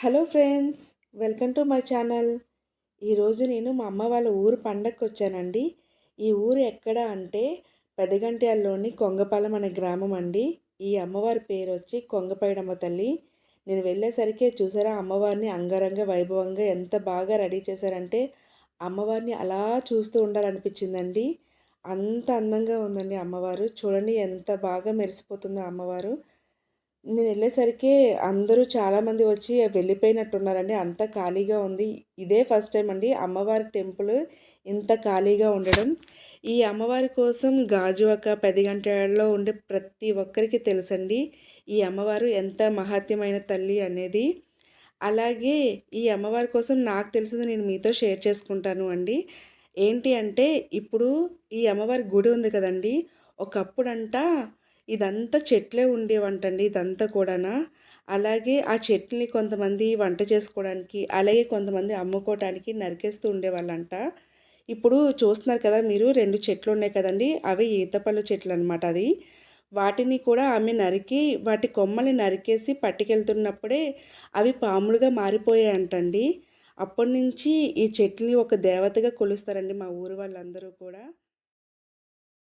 Hello friends welcome to my channel. ఈరోజు నేను మా అమ్మ వాళ్ళ ఊరు పండగకి వచ్చానండి ఈ ఊరు ఎక్కడ అంటే పెదగంట్యాల్లోని కొంగపాలెం అనే గ్రామం అండి. ఈ అమ్మవారి పేరు వచ్చి కొంగపైడమ్మ తల్లి. నేను వెళ్ళేసరికి చూసారా అమ్మవారిని అంగరంగ వైభవంగా ఎంత బాగా రెడీ చేశారంటే అమ్మవారిని అలా చూస్తూ ఉండాలనిపించిందండి. అంత అందంగా ఉందండి అమ్మవారు. చూడండి ఎంత బాగా మెరిసిపోతుందో అమ్మవారు. నేను వెళ్ళేసరికి అందరూ చాలామంది వచ్చి వెళ్ళిపోయినట్టున్నారండి. అంత ఖాళీగా ఉంది. ఇదే ఫస్ట్ టైం అండి. అమ్మవారి టెంపుల్ ఇంత ఖాళీగా ఉండడం. ఈ అమ్మవారి కోసం గాజు ఒక పది గంటలలో ఉండే ప్రతి ఒక్కరికి తెలుసండి. ఈ అమ్మవారు ఎంత మహాత్యమైన తల్లి అనేది. అలాగే ఈ అమ్మవారి కోసం నాకు తెలిసింది నేను మీతో షేర్ చేసుకుంటాను అండి. ఏంటి అంటే ఇప్పుడు ఈ అమ్మవారి గుడి ఉంది కదండి. ఒకప్పుడంట ఇదంతా చెట్లే ఉండేవంటండి ఇదంతా కూడానా. అలాగే ఆ చెట్లని కొంతమంది వంట చేసుకోవడానికి అలాగే కొంతమంది అమ్ముకోవడానికి నరికేస్తూ ఉండేవాళ్ళంట. ఇప్పుడు చూస్తున్నారు కదా మీరు రెండు చెట్లు ఉన్నాయి కదండి అవి ఈతపళ్ళు చెట్లు అనమాట అది. వాటిని కూడా ఆమె నరికి వాటి కొమ్మల్ని నరికేసి పట్టుకెళ్తున్నప్పుడే అవి పాములుగా మారిపోయాయంటండి. అప్పటి నుంచి ఈ చెట్లని ఒక దేవతగా కొలుస్తారండి మా ఊరు వాళ్ళందరూ కూడా.